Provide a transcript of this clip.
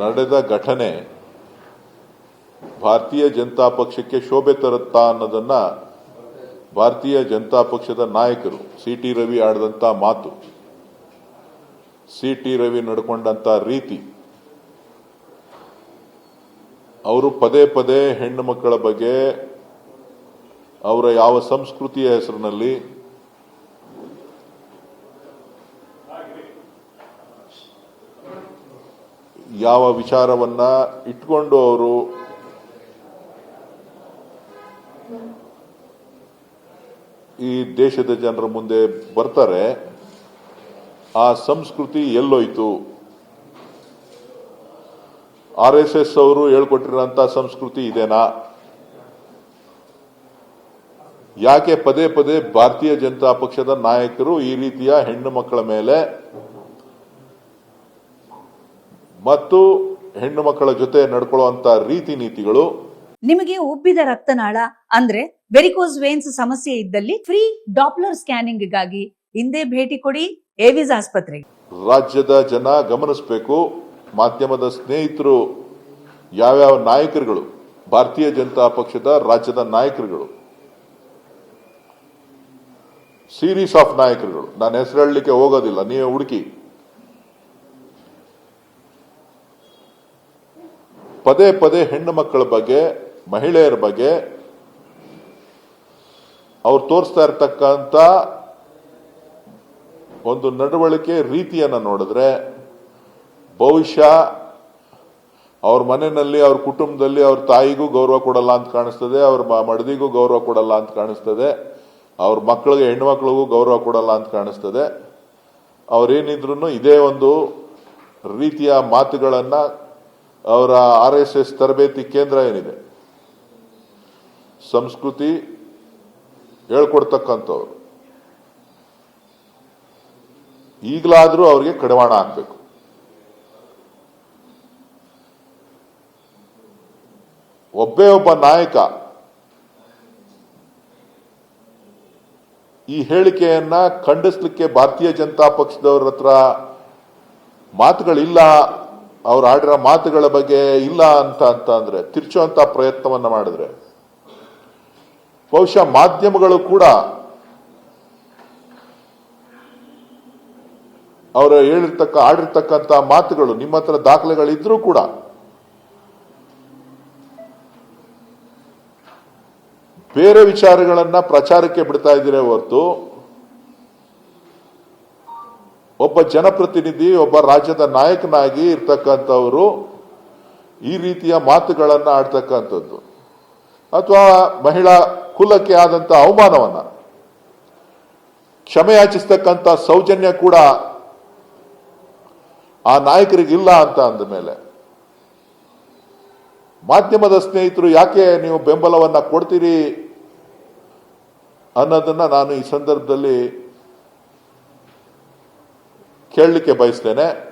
ನಡೆದ ಘಟನೆ ಭಾರತೀಯ ಜನತಾ ಪಕ್ಷಕ್ಕೆ ಶೋಭೆ ತರುತ್ತಾ ಅನ್ನೋದನ್ನ ಭಾರತೀಯ ಜನತಾ ಪಕ್ಷದ ನಾಯಕರು ಸಿ ಟಿ ರವಿ ಆಡಿದಂತ ಮಾತು. ಸಿ ಟಿ ರವಿ ನಡ್ಕೊಂಡಂತ ರೀತಿ. ಅವರು ಪದೇ ಪದೇ ಹೆಣ್ಣು ಮಕ್ಕಳ ಬಗ್ಗೆ ಅವರ ಯಾವ ಸಂಸ್ಕೃತಿಯ ಹೆಸರಿನಲ್ಲಿ ಯಾವ ವಿಚಾರವನ್ನ ಇಟ್ಕೊಂಡು ಅವರು ಈ ದೇಶದ ಜನರ ಮುಂದೆ ಬರ್ತಾರೆ, ಆ ಸಂಸ್ಕೃತಿ ಎಲ್ಲೋಯ್ತು. ಆರ್ ಎಸ್ ಎಸ್ ಅವರು ಹೇಳ್ಕೊಟ್ಟಿರೋಂಥ ಸಂಸ್ಕೃತಿ ಇದೇನಾ? ಯಾಕೆ ಪದೇ ಪದೇ ಭಾರತೀಯ ಜನತಾ ಪಕ್ಷದ ನಾಯಕರು ಈ ರೀತಿಯ ಹೆಣ್ಣು ಮಕ್ಕಳ ಮೇಲೆ ಮತ್ತು ಹೆಣ್ಣು ಮಕ್ಕಳ ಜೊತೆ ನಡ್ಕೊಳ್ಳುವಂತ ರೀತಿ ನೀತಿಗಳು. ನಿಮಗೆ ಉಬ್ಬಿದ ರಕ್ತನಾಳ ಅಂದ್ರೆ ವೆರಿಕೋಸ್ ವೇನ್ಸ್ ಸಮಸ್ಯೆ ಇದ್ದಲ್ಲಿ ಫ್ರೀ ಡಾಪ್ಲರ್ ಸ್ಕ್ಯಾನಿಂಗ್ಗಾಗಿ ಹಿಂದೆ ಭೇಟಿ ಕೊಡಿ ಏವಿಸ್ ಆಸ್ಪತ್ರೆಗೆ. ರಾಜ್ಯದ ಜನ ಗಮನಿಸಬೇಕು. ಮಾಧ್ಯಮದ ಸ್ನೇಹಿತರು ಯಾವ್ಯಾವ ನಾಯಕರುಗಳು ಭಾರತೀಯ ಜನತಾ ಪಕ್ಷದ ರಾಜ್ಯದ ನಾಯಕರುಗಳು ಸೀರೀಸ್ ಆಫ್ ನಾಯಕರುಗಳು. ನಾನು ಹೆಸರು ಹೇಳಲಿಕ್ಕೆ ಹೋಗೋದಿಲ್ಲ ನೀವೇ ಹುಡುಕಿ. ಪದೇ ಪದೇ ಹೆಣ್ಣು ಮಕ್ಕಳ ಬಗ್ಗೆ, ಮಹಿಳೆಯರ ಬಗ್ಗೆ ಅವ್ರು ತೋರಿಸ್ತಾ ಇರ್ತಕ್ಕಂಥ ಒಂದು ನಡವಳಿಕೆ ರೀತಿಯನ್ನ ನೋಡಿದ್ರೆ ಬಹುಶಃ ಅವ್ರ ಮನೆಯಲ್ಲಿ, ಅವ್ರ ಕುಟುಂಬದಲ್ಲಿ ಅವ್ರ ತಾಯಿಗೂ ಗೌರವ ಕೊಡಲ್ಲ ಅಂತ ಕಾಣಿಸ್ತದೆ, ಅವ್ರ ಮಡದಿಗೂ ಗೌರವ ಕೊಡಲ್ಲ ಅಂತ ಕಾಣಿಸ್ತದೆ, ಅವ್ರ ಮಕ್ಕಳಿಗೆ ಹೆಣ್ಮಕ್ಳಿಗೂ ಗೌರವ ಕೊಡಲ್ಲ ಅಂತ ಕಾಣಿಸ್ತದೆ. ಅವ್ರೇನಿದ್ರು ಇದೇ ಒಂದು ರೀತಿಯ ಮಾತುಗಳನ್ನ ಅವರ ಆರ್ ಎಸ್ ಎಸ್ ತರಬೇತಿ ಕೇಂದ್ರ ಏನಿದೆ? ಸಂಸ್ಕೃತಿ ಹೇಳ್ಕೊಡ್ತಕ್ಕಂಥವ್ರು. ಈಗಲಾದರೂ ಅವರಿಗೆ ಕಡವಾಣ ಹಾಕ್ಬೇಕು. ಒಬ್ಬೇ ಒಬ್ಬ ನಾಯಕ ಈ ಹೇಳಿಕೆಯನ್ನ ಖಂಡಿಸ್ಲಿಕ್ಕೆ ಭಾರತೀಯ ಜನತಾ ಪಕ್ಷದವ್ರ ಹತ್ರ ಮಾತುಗಳಿಲ್ಲ ಅವ್ರು ಆಡಿರೋ ಮಾತುಗಳ ಬಗ್ಗೆ ಇಲ್ಲ ಅಂತ ಅಂತ ಅಂದ್ರೆ ತಿರ್ಚುವಂತ ಪ್ರಯತ್ನವನ್ನ ಮಾಡಿದ್ರೆ. ಬಹುಶಃ ಮಾಧ್ಯಮಗಳು ಕೂಡ ಅವರು ಹೇಳಿರ್ತಕ್ಕ ಆಡಿರ್ತಕ್ಕಂಥ ಮಾತುಗಳು ನಿಮ್ಮ ಹತ್ರ ದಾಖಲೆಗಳಿದ್ರೂ ಕೂಡ ಬೇರೆ ವಿಚಾರಗಳನ್ನ ಪ್ರಚಾರಕ್ಕೆ ಬಿಡ್ತಾ ಇದ್ದೀರ ಹೊರತು ಒಬ್ಬ ಜನಪ್ರತಿನಿಧಿ, ಒಬ್ಬ ರಾಜ್ಯದ ನಾಯಕನಾಗಿ ಇರ್ತಕ್ಕಂಥವರು ಈ ರೀತಿಯ ಮಾತುಗಳನ್ನು ಆಡ್ತಕ್ಕಂಥದ್ದು. ಅಥವಾ ಮಹಿಳಾ ಕುಲಕ್ಕೆ ಆದಂತ ಅವಮಾನವನ್ನ. ಕ್ಷಮೆಯಾಚಿಸ್ತಕ್ಕಂಥ ಸೌಜನ್ಯ ಕೂಡ ಆ ನಾಯಕರಿಗಿಲ್ಲ ಅಂತ ಅಂದ ಮೇಲೆ ಮಾಧ್ಯಮದ ಸ್ನೇಹಿತರು ಯಾಕೆ ನೀವು ಬೆಂಬಲವನ್ನ ಕೊಡ್ತೀರಿ ಅನ್ನೋದನ್ನ ನಾನು ಈ ಸಂದರ್ಭದಲ್ಲಿ ಕೇಳಲಿಕ್ಕೆ ಬಯಸ್ತೇನೆ.